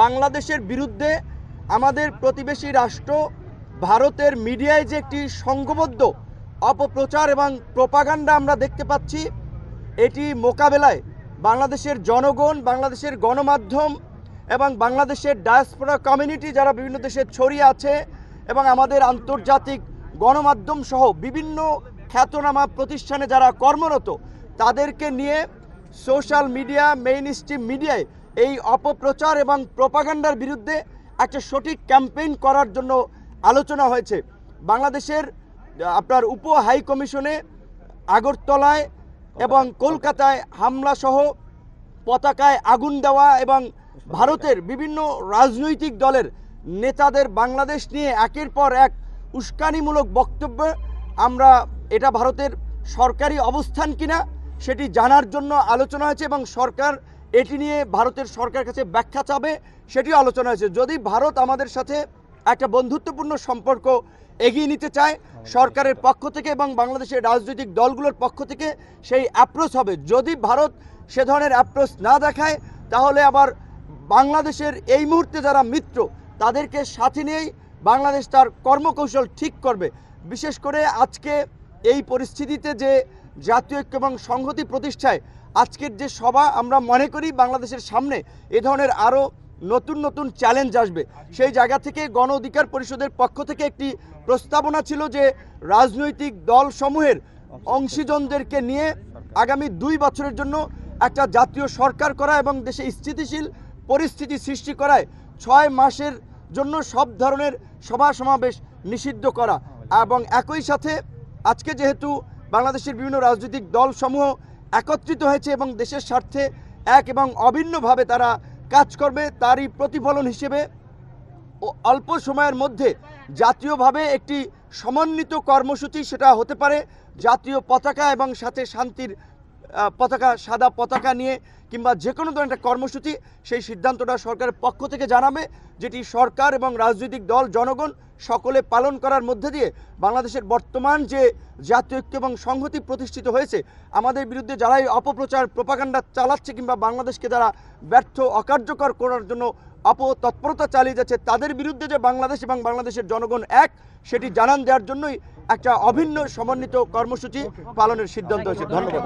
বাংলাদেশের বিরুদ্ধে আমাদের প্রতিবেশী রাষ্ট্র, ভারতের মিডিয়ায় যে একটি সংঘবদ্ধ অপপ্রচার এবং প্রপাগান্ডা আমরা দেখতে পাচ্ছি, এটি মোকাবেলায় বাংলাদেশের জনগণ, বাংলাদেশের গণমাধ্যম এবং বাংলাদেশের ডায়াসপোরা কমিউনিটি যারা বিভিন্ন দেশে ছড়িয়ে আছে এবং আমাদের আন্তর্জাতিক গণমাধ্যম সহ বিভিন্ন খ্যাতনামা প্রতিষ্ঠানে যারা কর্মরত, তাদেরকে নিয়ে সোশ্যাল মিডিয়া মেইন স্ট্রিম মিডিয়ায় এই অপপ্রচার এবং প্রপাগান্ডার বিরুদ্ধে একটা সঠিক ক্যাম্পেইন করার জন্য আলোচনা হয়েছে। বাংলাদেশের আপনার উপ হাই কমিশনে আগরতলায় এবং কলকাতায় হামলা সহ পতাকায় আগুন দেওয়া এবং ভারতের বিভিন্ন রাজনৈতিক দলের নেতাদের বাংলাদেশ নিয়ে একের পর এক উস্কানিমূলক বক্তব্য, আমরা এটা ভারতের সরকারি অবস্থান কিনা সেটি জানার জন্য আলোচনা হয়েছে এবং সরকার এটি নিয়ে ভারতের সরকারের কাছে ব্যাখ্যা চাবে সেটি আলোচনা হয়েছে। যদি ভারত আমাদের সাথে একটা বন্ধুত্বপূর্ণ সম্পর্ক এগিয়ে নিতে চায়, সরকারের পক্ষ থেকে এবং বাংলাদেশের রাজনৈতিক দলগুলোর পক্ষ থেকে সেই অ্যাপ্রোচ হবে। যদি ভারত সে ধরনের অ্যাপ্রোচ না দেখায়, তাহলে আবার বাংলাদেশের এই মুহূর্তে যারা মিত্র, তাদেরকে সাথে নিয়েই বাংলাদেশ তার কর্মকৌশল ঠিক করবে। বিশেষ করে আজকে এই পরিস্থিতিতে যে জাতীয় ঐক্য এবং সংহতি প্রতিষ্ঠায় আজকের যে সভা, আমরা মনে করি বাংলাদেশের সামনে এ ধরনের আরও নতুন নতুন চ্যালেঞ্জ আসবে। সেই জায়গা থেকে গণ অধিকার পরিষদের পক্ষ থেকে একটি প্রস্তাবনা ছিল যে রাজনৈতিক দলসমূহের অংশীজনদেরকে নিয়ে আগামী দুই বছরের জন্য একটা জাতীয় সরকার করা এবং দেশে স্থিতিশীল পরিস্থিতি সৃষ্টি করায় ছয় মাসের জন্য সব ধরনের সভা সমাবেশ নিষিদ্ধ করা। এবং একই সাথে আজকে যেহেতু বাংলাদেশের বিভিন্ন রাজনৈতিক দলসমূহ একত্রিত হয়েছে এবং দেশের স্বার্থে এক এবং অভিন্নভাবে তারা কাজ করবে, তারই প্রতিফলন হিসেবে ও অল্প সময়ের মধ্যে জাতীয়ভাবে একটি সমন্বিত কর্মসূচি সেটা হতে পারে। জাতীয় পতাকা এবং সাথে শান্তির পতাকা সাদা পতাকা নিয়ে কিংবা যে কোনো ধরনের একটা কর্মসূচি সেই সিদ্ধান্তটা সরকারের পক্ষ থেকে জানাবে যেটি সরকার এবং রাজনৈতিক দল জনগণ সকলে পালন করার মধ্যে দিয়ে বাংলাদেশের বর্তমান যে জাতীয় ঐক্য এবং সংহতি প্রতিষ্ঠিত হয়েছে আমাদের বিরুদ্ধে যারাই অপপ্রচার প্রপাগান্ডা চালাচ্ছে কিংবা বাংলাদেশকে যারা ব্যর্থ অকার্যকর করার জন্য অপতৎপরতা চালিয়ে যাচ্ছে তাদের বিরুদ্ধে যে বাংলাদেশ এবং বাংলাদেশের জনগণ এক সেটি জানান দেওয়ার জন্যই একটা অভিন্ন সমন্বিত কর্মসূচি পালনের সিদ্ধান্ত হয়েছে। ধন্যবাদ।